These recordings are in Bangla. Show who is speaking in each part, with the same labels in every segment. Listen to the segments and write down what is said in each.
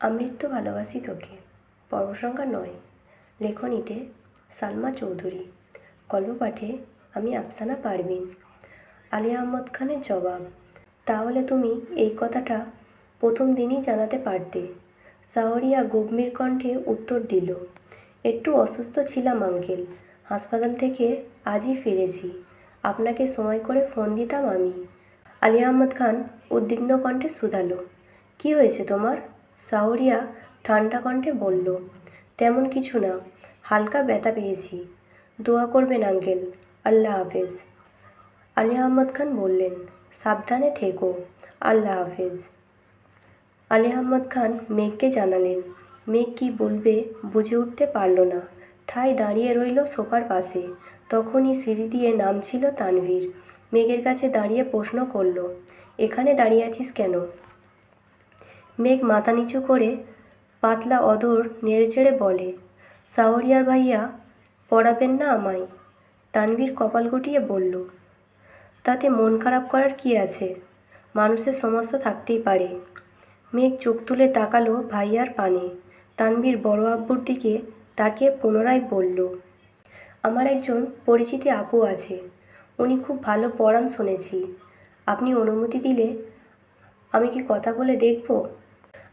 Speaker 1: আমৃত্যু ভালোবাসি তোকে পর্ব সংখ্যা নয়। লেখনীতে সালমা চৌধুরী গল্প পাঠে আমি আফসানা পারভিন। আলী আহমদ খানের জবাব, তাহলে তুমি এই কথাটা প্রথম দিনই জানাতে পারতে। সাহরিয়া গম্ভীর কণ্ঠে উত্তর দিল, একটু অসুস্থ ছিলাম আঙ্কেল, হাসপাতাল থেকে আজই ফিরেছি। আপনাকে সময় করে ফোন দিতাম আমি। আলী আহমদ খান উদ্বিগ্ন কণ্ঠে শুধালো, কী হয়েছে তোমার? সাহরিয়া ঠান্ডা কণ্ঠে বলল, তেমন কিছু না, হালকা ব্যথা পেয়েছি। দোয়া করবেন আঙ্কেল, আল্লাহ হাফেজ। আলী আহমদ খান বললেন, সাবধানে থেকো, আল্লাহ হাফেজ। আলী আহমদ খান মেঘকে জানালেন, মেঘ কী বলবে বুঝে উঠতে পারল না। ঠাই দাঁড়িয়ে রইল সোফার পাশে। তখনই সিঁড়ি দিয়ে নামছিল তানভীর। মেঘের কাছে দাঁড়িয়ে প্রশ্ন করল, এখানে দাঁড়িয়ে আছিস কেন? মেঘ মাথা নিচু করে পাতলা অদর নেড়েচেড়ে বলে সাহরিয়ার ভাইয়া, পড়াবেন না আমায়। তানভীর কপাল গুটিয়ে বলল, তাতে মন খারাপ করার কী আছে? মানুষের সমস্যা থাকতেই পারে। মেঘ চোখ তুলে তাকালো ভাইয়ার পানে। তানভীর বড় আব্বুর দিকে তাকে পুনরায় বলল, আমার একজন পরিচিতি আপু আছে। উনি খুব ভালো পড়ান শুনেছি। আপনি অনুমতি দিলে আমি কি কথা বলে দেখব?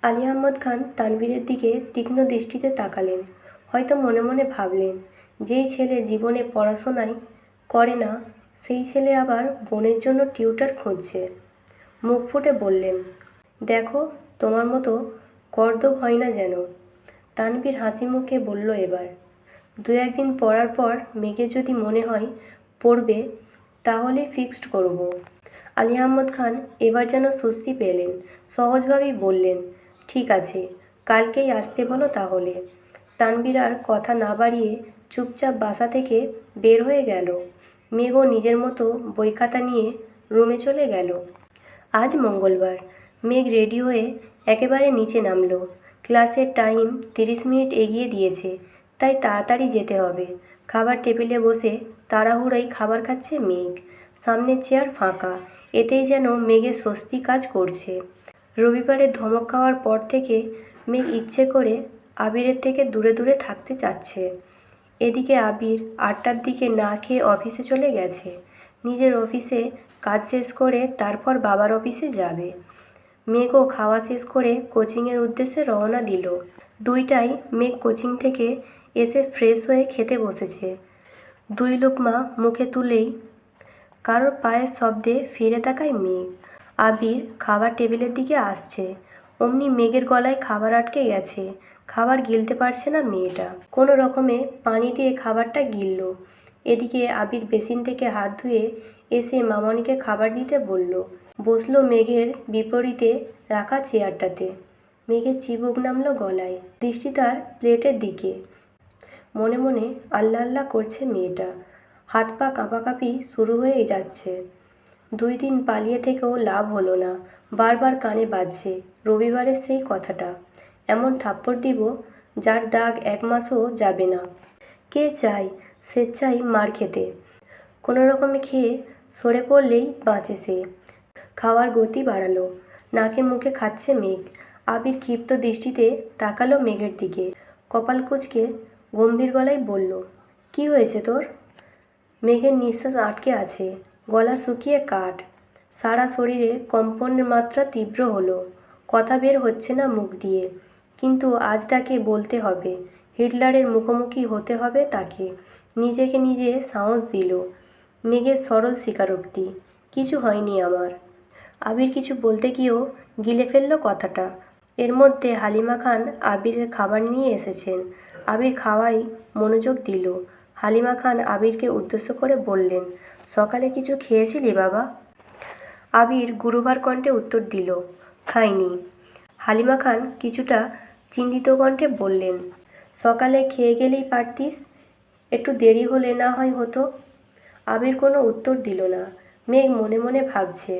Speaker 1: আলী আহমদ খান তানভীরের দিকে তীক্ষ্ণ দৃষ্টিতে তাকালেন। হয়তো মনে মনে ভাবলেন, যেই ছেলে জীবনে পড়াশোনাই করে না, সেই ছেলে আবার বোনের জন্য টিউটার খুঁজছে। মুখ ফুটে বললেন, দেখো, তোমার মতো কর্দব হয় না যেন। তানভীর হাসি মুখে বলল এবার, দু একদিন পড়ার পর মেঘে যদি মনে হয় পড়বে, তাহলে ফিক্সড করব। আলী আহমদ খান এবার যেন স্বস্তি পেলেন, সহজভাবেই বললেন ঠিক আছে, কালকেই আসতে বলো তাহলে। তানবীর আর কথা না বাড়িয়ে চুপচাপ বাসা থেকে বের হয়ে গেল। মেঘও নিজের মতো বই খাতা নিয়ে রুমে চলে গেল। আজ মঙ্গলবার, মেঘ রেডি হয়ে একেবারে নিচে নামলো। ক্লাসের টাইম তিরিশ মিনিট এগিয়ে দিয়েছে, তাই তাড়াতাড়ি যেতে হবে। খাবার টেবিলে বসে তাড়াহুড়োই খাবার খাচ্ছে মেঘ। সামনের চেয়ার ফাঁকা, এতেই যেন মেঘের স্বস্তি কাজ করছে। রবিবারে ধমক খাওয়ার পর থেকে মেঘ ইচ্ছে করে আবিরের থেকে দূরে দূরে থাকতে চাচ্ছে। এদিকে আবির আটটার দিকে না খেয়ে অফিসে চলে গেছে। নিজের অফিসে কাজ শেষ করে তারপর বাবার অফিসে যাবে। মেঘও খাওয়া শেষ করে কোচিংয়ের উদ্দেশ্যে রওনা দিল। দুইটাই মেঘ কোচিং থেকে এসে ফ্রেশ হয়ে খেতে বসেছে। দুই লোকমা মুখে তুলেই কারোর পায়ের শব্দে ফিরে তাকায় মেঘ। আবির খাবার টেবিলের দিকে আসছে। অমনি মেঘের গলায় খাবার আটকে গেছে। খাবার গিলতে পারছে না মেয়েটা। কোনো রকমে পানি দিয়ে খাবারটা গিলল। এদিকে আবির বেসিন থেকে হাত ধুয়ে এসে মামনিকে খাবার দিতে বলল। বসল মেঘের বিপরীতে রাখা চেয়ারটাতে। মেঘের চিবুক নামলো গলায়। দৃষ্টি তার প্লেটের দিকে। মনে মনে আল্লাহ আল্লাহ করছে মেয়েটা। হাত পা কাঁপাকাঁপি শুরু হয়ে যাচ্ছে। দুই দিন পালিয়ে থেকেও লাভ হলো না। বারবার কানে বাজছে রবিবারের সেই কথাটা। এমন থাপ্পড় দিব যার দাগ এক মাসও যাবে না। কে চায় স্বেচ্ছায় মার খেতে? কোনো রকমে খেয়ে সরে পড়লেই বাঁচে সে। খাওয়ার গতি বাড়ালো, নাকে মুখে খাচ্ছে মেঘ। আবির ক্ষিপ্ত দৃষ্টিতে তাকালো মেঘের দিকে। কপাল কুচকে গম্ভীর গলায় বলল, কি হয়েছে তোর? মেঘের নিঃশ্বাস আটকে আছে। গলা শুকিয়ে কাঠ। সারা শরীরে কম্পনের মাত্রা তীব্র হলো। কথা বের হচ্ছে না মুখ দিয়ে। কিন্তু আজ তাকে বলতে হবে, হিটলারের মুখোমুখি হতে হবে তাকে। নিজেকে নিজে সাহস দিল। মেঘের সরল স্বীকারোক্তি, কিছু হয়নি আমার। আবির কিছু বলতে গিয়েও গিলে ফেলল কথাটা। এর মধ্যে হালিমা খান আবিরের খাবার নিয়ে এসেছেন। আবির খাওয়াই মনোযোগ দিল। হালিমা খান আবিরকে উদ্দেশ্য করে বললেন, সকালে কিছু খেয়েছিলি বাবা? আবির গুরুবার কণ্ঠে উত্তর দিল, খাইনি। হালিমা খান কিছুটা চিন্তিত কণ্ঠে বললেন, সকালে খেয়ে গেলেই পারতিস? একটু দেরি হলে না হয় হতো? আবির কোনো উত্তর দিল না, মেঘ মনে মনে ভাবছে,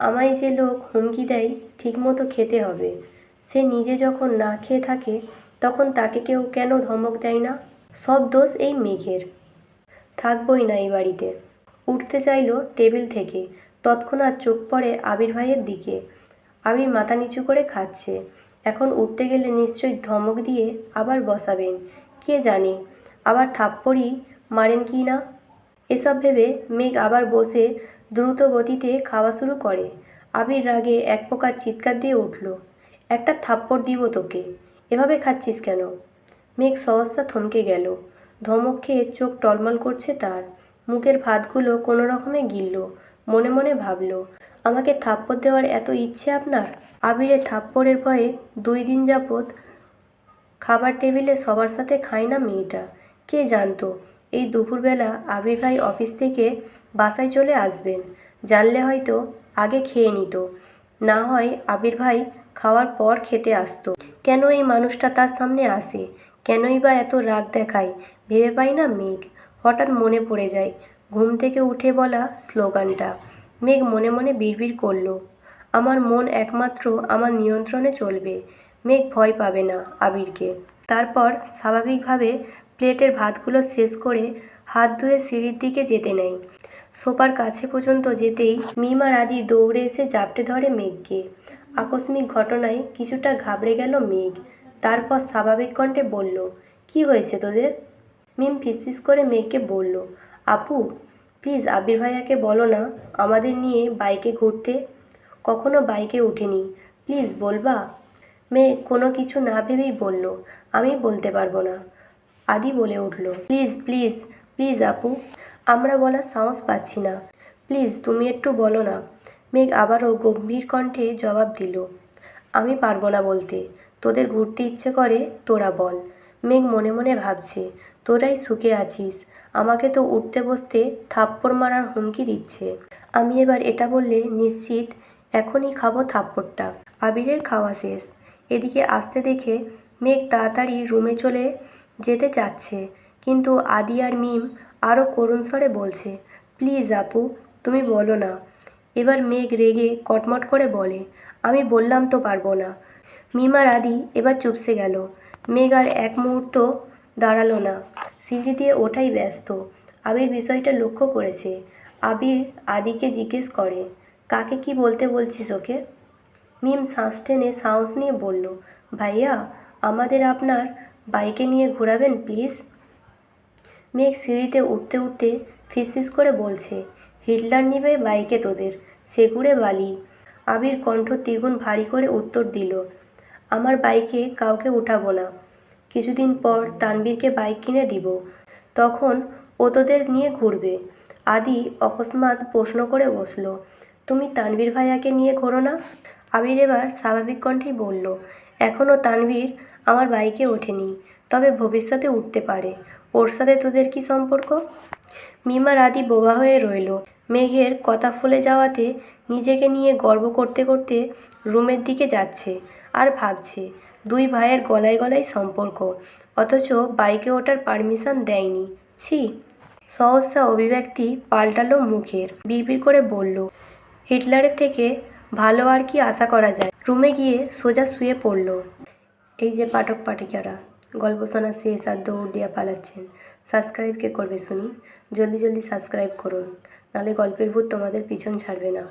Speaker 1: আমায় যে লোক হুমকি দেয়, ঠিকমতো খেতে হবে। সে নিজে যখন না খেয়ে থাকে, তখন তাকে কেউ কেন ধমক দেয় না? সব দোষ এই মেঘের। থাকবই না এই বাড়িতে। উঠতে চাইলো টেবিল থেকে। তৎক্ষণাৎ চোখ পড়ে আবির ভাইয়ের দিকে। আবির মাথা নিচু করে খাচ্ছে। এখন উঠতে গেলে নিশ্চয়ই ধমক দিয়ে আবার বসাবেন। কে জানে? আবার থাপ্পড়ই মারেন কি না? এসব ভেবে মেঘ আবার বসে দ্রুত গতিতে খাওয়া শুরু করে। আবির রাগে এক প্রকার চিৎকার দিয়ে উঠল, একটা থাপ্পড় দিব তোকে। এভাবে খাচ্ছিস কেন? মেঘ সহসা থমকে গেল। ধমক খেয়ে চোখ টলমল করছে তার। মুখের ভাতগুলো কোনো রকমে গিলল। মনে মনে ভাবল, আমাকে থাপ্পড় দেওয়ার এত ইচ্ছে আপনার? আবিরে থাপ্পড়ের ভয়ে দুই দিন যাবৎ খাবার টেবিলে সবার সাথে খায় না মেয়েটা। কে জানতো, এই দুপুরবেলা আবির ভাই অফিস থেকে বাসায় চলে আসবেন। জানলে হয়তো আগে খেয়ে নিত। না হয় আবির ভাই খাওয়ার পর খেতে আসতো। কেন এই মানুষটা তার সামনে আসে? কেনই বা এত রাগ দেখায়? ভেবে পাই না মেঘ। হঠাৎ মনে পড়ে যায়, ঘুম থেকে উঠে বলা স্লোগানটা। মেঘ মনে মনে বিড়বিড় করল, আমার মন একমাত্র আমার নিয়ন্ত্রণে চলবে। মেঘ ভয় পাবে না আবিরকে। তারপর স্বাভাবিকভাবে প্লেটের ভাতগুলো শেষ করে হাত ধুয়ে সিঁড়ির দিকে যেতে নেয়। সোফার কাছে পর্যন্ত যেতেই মিমার আদি দৌড়ে এসে জাপটে ধরে মেঘকে। আকস্মিক ঘটনায় কিছুটা ঘাবড়ে গেল মেঘ। তারপর স্বাভাবিক কণ্ঠে বলল, কি হয়েছে তোদের? মিম ফিসফিস করে মেয়েকে বলল, আপু, প্লিজ আবির ভাইয়াকে বলো না, আমাদের নিয়ে বাইকে ঘুরতে। কখনো বাইকে উঠিনি। প্লিজ বলবা? মেয়ে কোনো কিছু না ভেবেই বলল, আমি বলতে পারব না। আদি বলে উঠল, প্লিজ প্লিজ প্লিজ আপু, আমরা বলার সাহস পাচ্ছি না। প্লিজ তুমি একটু বলো না। মেঘ আবারও গম্ভীর কণ্ঠে জবাব দিল, আমি পারব না বলতে। তোদের ঘুরতে ইচ্ছে করে, তোরা বল। মেঘ মনে মনে ভাবছে, তোরাই সুখে আছিস। আমাকে তো উঠতে বসতে থাপ্পড় মারার হুমকি দিচ্ছে। আমি এবার এটা বললে নিশ্চিত এখনই খাব থাপ্পড়টা। আবিরের খাওয়া শেষ। এদিকে আসতে দেখে মেঘ তাড়াতাড়ি রুমে চলে যেতে চাচ্ছে। কিন্তু আদি আর মিম আরও করুণ স্বরে বলছে, প্লিজ আপু, তুমি বলো না। এবার মেঘ রেগে কটমট করে বলে, আমি বললাম তো পারব না। মিম আর আদি এবার চুপসে গেল। মেঘ আর এক মুহূর্ত দাঁড়াল না। সিঁড়ি দিয়ে ওঠাই ব্যস্ত। আবির বিষয়টা লক্ষ্য করেছে। আবির আদিকে জিজ্ঞেস করে, কাকে কি বলতে বলছিস ওকে? মিম শ্বাস টেনে সাহস নিয়ে বলল, ভাইয়া, আমাদের আপনার বাইকে নিয়ে ঘোরাবেন প্লিজ? মেঘ সিঁড়িতে উঠতে উঠতে ফিসফিস করে বলছে, হিটলার নিবে বাইকে তোদের, সেগুড়ে বালি। আবির কণ্ঠ দ্বিগুণ ভারী করে উত্তর দিল আমার বাইকে কাউকে উঠাবো না। কিছুদিন পর তানবীরকে বাইক কিনে দিব। তখন ও তোদের নিয়ে ঘুরবে। আদি অকস্মাৎ প্রশ্ন করে বসল, তুমি তানবীর ভাইয়াকে নিয়ে ঘোরো না? আবির এবার স্বাভাবিক কণ্ঠেই বলল এখনও তানবীর আমার বাইকে ওঠেনি, তবে ভবিষ্যতে উঠতে পারে। ওর সাথে তোদের কি সম্পর্ক? মিমার আদি বোবা হয়ে রইল। মেঘের কথা ফুলে যাওয়াতে নিজেকে নিয়ে গর্ব করতে করতে রুমের দিকে যাচ্ছে। আর ভাবছে, দুই ভাইয়ের গলায় গলায় সম্পর্ক, অথচ বাইকে ওঠার পারমিশন দেয়নি। ছি। সহসা অভিব্যক্তি পাল্টালো মুখের, বিড়বিড় করে বলল, হিটলারের থেকে ভালো আর কি আশা করা যায়? রুমে গিয়ে সোজা শুয়ে পড়ল। এই যে পাঠক পাঠিকারা, গল্প শোনা শেষ আর দৌড় দিয়া পালাচ্ছেন। সাবস্ক্রাইব কে করবে শুনি? জলদি জলদি সাবস্ক্রাইব করুন, নাহলে গল্পের ভূত তোমাদের পিছন ছাড়বে না।